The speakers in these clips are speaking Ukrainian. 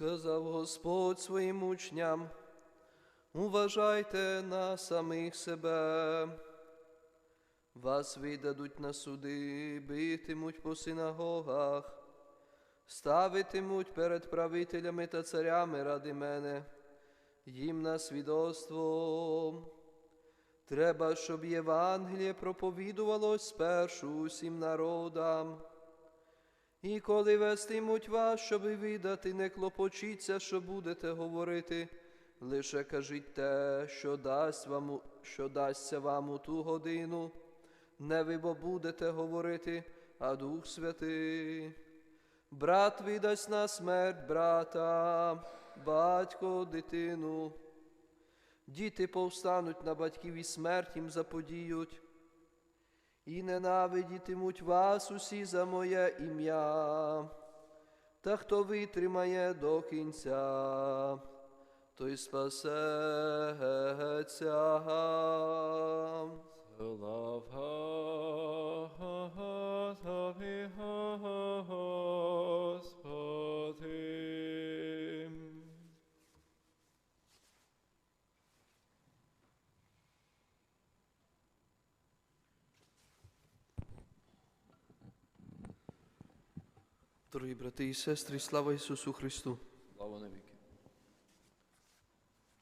Сказав Господь своїм учням, уважайте на самих себе. Вас видадуть на суди, битимуть по синагогах, ставитимуть перед правителями та царями ради мене, їм на свідоцтво. Треба, щоб Євангеліє проповідувалось спершу усім народам. І коли вестимуть вас, щоб видати, не клопочіться, що будете говорити, лише кажіть те, що дасть вам, що дасться вам у ту годину. Не ви бо будете говорити, а Дух Святий. Брат видасть на смерть брата, батько дитину. Діти повстануть на батьків і смерть їм заподіють. І ненавидітимуть вас усі за моє ім'я. Та хто витримає до кінця, той спасеться. Слава тобі, Господи. Дорогі брати і сестри, слава Ісусу Христу! Слава навіки.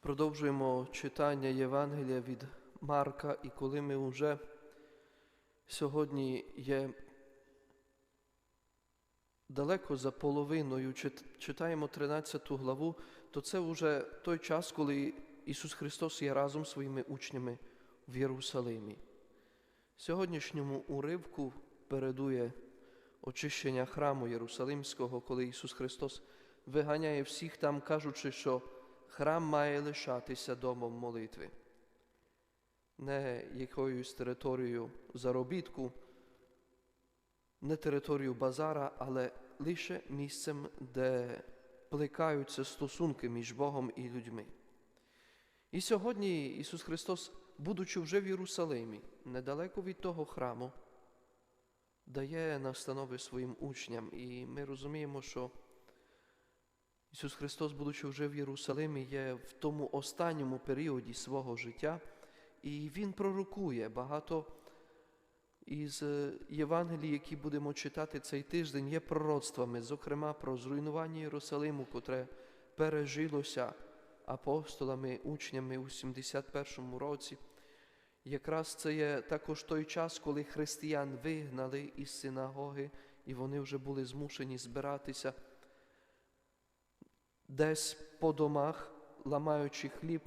Продовжуємо читання Євангелія від Марка, і коли ми вже сьогодні є далеко за половиною, читаємо 13 главу, то це вже той час, коли Ісус Христос є разом зі своїми учнями в Єрусалимі. Сьогоднішньому уривку передує очищення храму Єрусалимського, коли Ісус Христос виганяє всіх там, кажучи, що храм має лишатися домом молитви, не якоюсь територією заробітку, не територією базара, але лише місцем, де плекаються стосунки між Богом і людьми. І сьогодні Ісус Христос, будучи вже в Єрусалимі, недалеко від того храму, дає настанови своїм учням. І ми розуміємо, що Ісус Христос, будучи вже в Єрусалимі, є в тому останньому періоді свого життя, і Він пророкує багато із е, Євангелій, які будемо читати цей тиждень, є пророцтвами, зокрема про зруйнування Єрусалиму, котре пережилося апостолами, учнями у 71 році. Якраз це є також той час, коли християн вигнали із синагоги, і вони вже були змушені збиратися десь по домах, ламаючи хліб,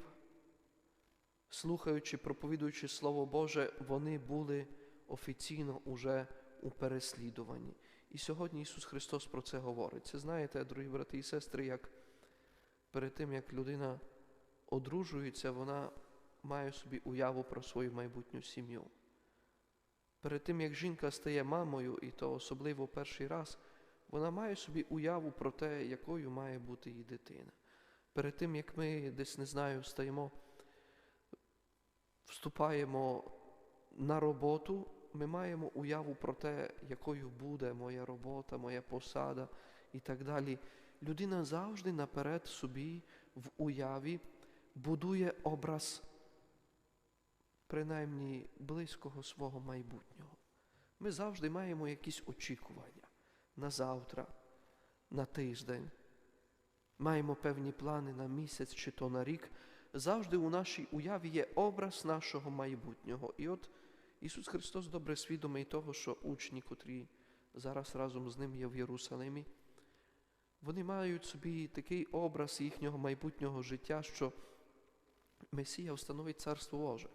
слухаючи, проповідуючи Слово Боже, вони були офіційно уже у переслідуванні. І сьогодні Ісус Христос про це говорить. Це знаєте, дорогі брати і сестри, як перед тим, як людина одружується, вона має собі уяву про свою майбутню сім'ю. Перед тим, як жінка стає мамою, і то особливо перший раз, вона має собі уяву про те, якою має бути її дитина. Перед тим, як ми десь не знаю, стаємо, вступаємо на роботу, ми маємо уяву про те, якою буде моя робота, моя посада і так далі. Людина завжди наперед собі в уяві будує образ принаймні близького свого майбутнього. Ми завжди маємо якісь очікування на завтра, на тиждень. Маємо певні плани на місяць чи то на рік. Завжди у нашій уяві є образ нашого майбутнього. І от Ісус Христос добре свідомий того, що учні, котрі зараз разом з ним є в Єрусалимі, вони мають собі такий образ їхнього майбутнього життя, що Месія встановить Царство Боже.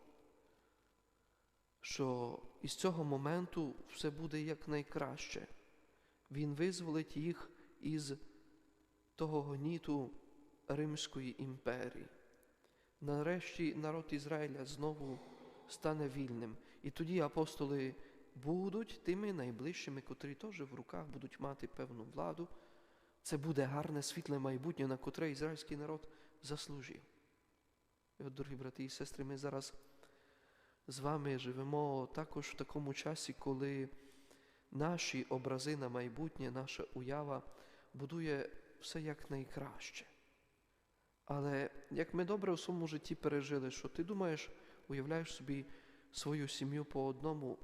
Що із цього моменту все буде якнайкраще. Він визволить їх із того гніту Римської імперії. Нарешті народ Ізраїля знову стане вільним. І тоді апостоли будуть тими найближчими, котрі теж в руках будуть мати певну владу. Це буде гарне світле майбутнє, на котре ізраїльський народ заслужив. І от, дорогі брати і сестри, ми зараз з вами живемо також в такому часі, коли наші образи на майбутнє, наша уява будує все як найкраще. Але як ми добре у своєму житті пережили, що ти думаєш, уявляєш собі свою сім'ю по одному,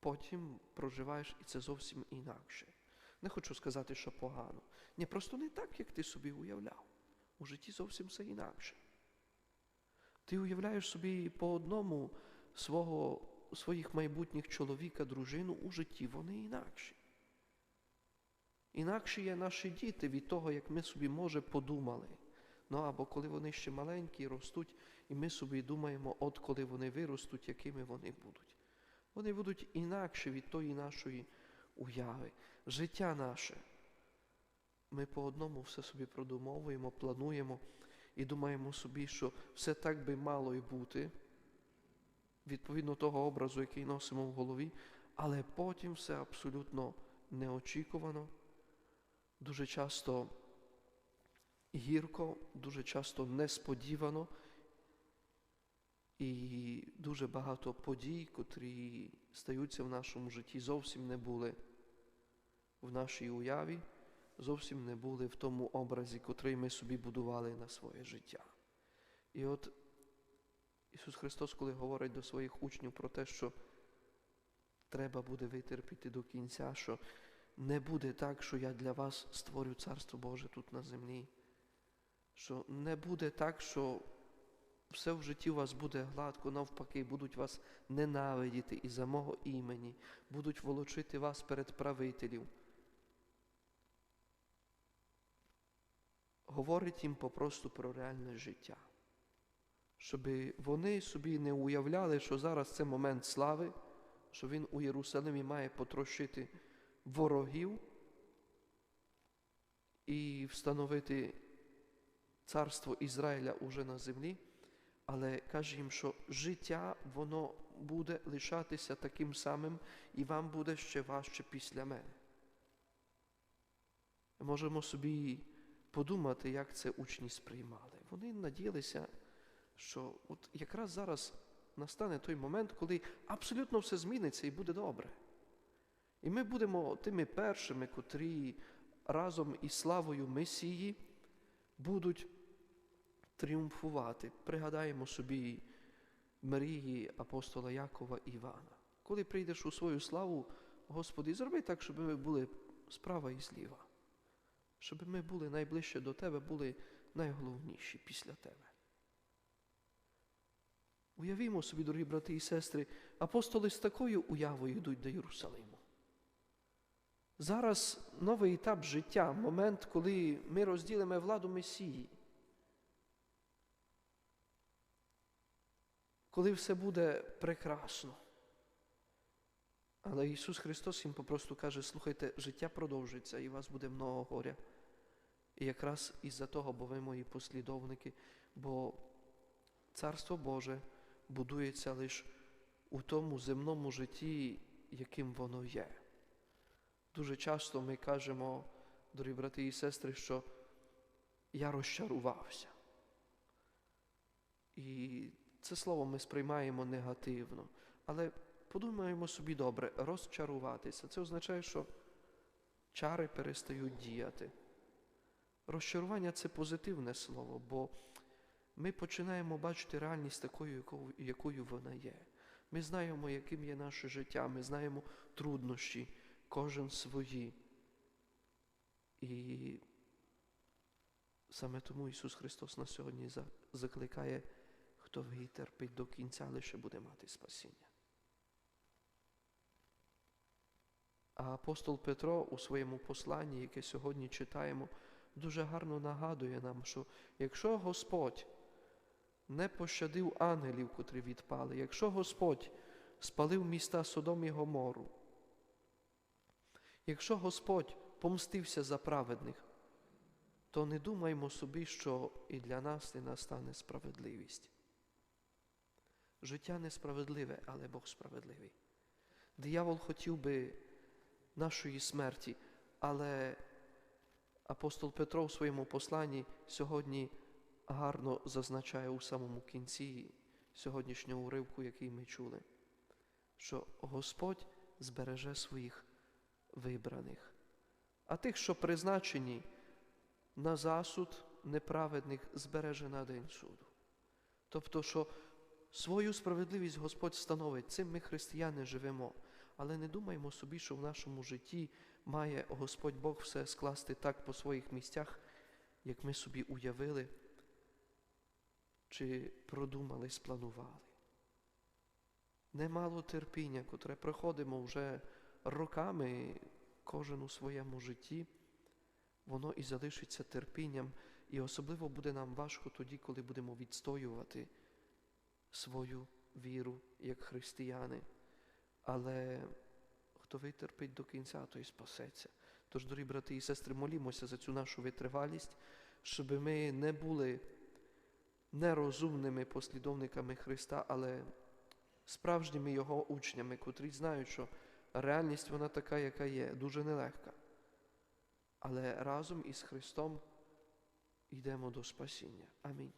потім проживаєш і це зовсім інакше. Не хочу сказати, що погано. Ні, просто не так, як ти собі уявляв. У житті зовсім все інакше. Ти уявляєш собі по одному свого, своїх майбутніх чоловіка, дружину у житті, вони інакші. Інакші є наші діти від того, як ми собі, може, подумали. Ну або коли вони ще маленькі, ростуть, і ми собі думаємо, от коли вони виростуть, якими вони будуть. Вони будуть інакші від тої нашої уяви. Життя наше. Ми по одному все собі продумовуємо, плануємо і думаємо собі, що все так би мало і бути, відповідно того образу, який носимо в голові, але потім все абсолютно неочікувано, дуже часто гірко, дуже часто несподівано, і дуже багато подій, котрі стаються в нашому житті, зовсім не були в нашій уяві, зовсім не були в тому образі, котрий ми собі будували на своє життя. І от Ісус Христос, коли говорить до своїх учнів про те, що треба буде витерпіти до кінця, що не буде так, що я для вас створю Царство Боже тут на землі, що не буде так, що все в житті у вас буде гладко, навпаки, будуть вас ненавидіти і за мого імені, будуть волочити вас перед правителів. Говорить їм попросту про реальне життя, щоб вони собі не уявляли, що зараз це момент слави, що він у Єрусалимі має потрощити ворогів і встановити царство Ізраїля уже на землі, але каже їм, що життя воно буде лишатися таким самим, і вам буде ще важче після мене. Можемо собі подумати, як це учні сприймали. Вони надіялися, що от якраз зараз настане той момент, коли абсолютно все зміниться і буде добре. І ми будемо тими першими, котрі разом із славою Месії будуть тріумфувати. Пригадаємо собі мрії апостола Якова і Івана. Коли прийдеш у свою славу, Господи, зроби так, щоб ми були справа і зліва. Щоб ми були найближче до Тебе, були найголовніші після Тебе. Уявімо собі, дорогі брати і сестри, апостоли з такою уявою йдуть до Єрусалиму. Зараз новий етап життя, момент, коли ми розділимо владу Месії. Коли все буде прекрасно. Але Ісус Христос їм попросту каже, слухайте, життя продовжується і у вас буде много горя. І якраз із-за того, бо ви мої послідовники, бо Царство Боже будується лише у тому земному житті, яким воно є. Дуже часто ми кажемо, дорогі брати і сестри, що я розчарувався. І це слово ми сприймаємо негативно. Але подумаємо собі добре, розчаруватися. Це означає, що чари перестають діяти. Розчарування це позитивне слово, бо ми починаємо бачити реальність такою, якою, вона є. Ми знаємо, яким є наше життя, ми знаємо труднощі, кожен свої. І саме тому Ісус Христос на сьогодні закликає, хто витерпить до кінця, лише буде мати спасіння. А апостол Петро у своєму посланні, яке сьогодні читаємо, дуже гарно нагадує нам, що якщо Господь не пощадив ангелів, котрі відпали, якщо Господь спалив міста Содом і Гомору, якщо Господь помстився за праведних, то не думаймо собі, що і для нас не настане справедливість. Життя несправедливе, але Бог справедливий. Диявол хотів би нашої смерті, але апостол Петро в своєму посланні сьогодні гарно зазначає у самому кінці сьогоднішнього уривку, який ми чули, що Господь збереже своїх вибраних. а тих, що призначені на засуд неправедних, збереже на день суду. Тобто, що свою справедливість Господь становить, цим ми християни живемо. Але не думаємо собі, що в нашому житті має Господь Бог все скласти так по своїх місцях, як ми собі уявили чи продумали, спланували. Немало терпіння, котре проходимо вже роками, кожен у своєму житті, воно і залишиться терпінням, і особливо буде нам важко тоді, коли будемо відстоювати свою віру як християни. Але хто витерпить до кінця, той спасеться. Тож, дорогі брати і сестри, молімося за цю нашу витривалість, щоб ми не були нерозумними послідовниками Христа, але справжніми Його учнями, котрі знають, що реальність вона така, яка є, дуже нелегка. Але разом із Христом йдемо до спасіння. Амінь.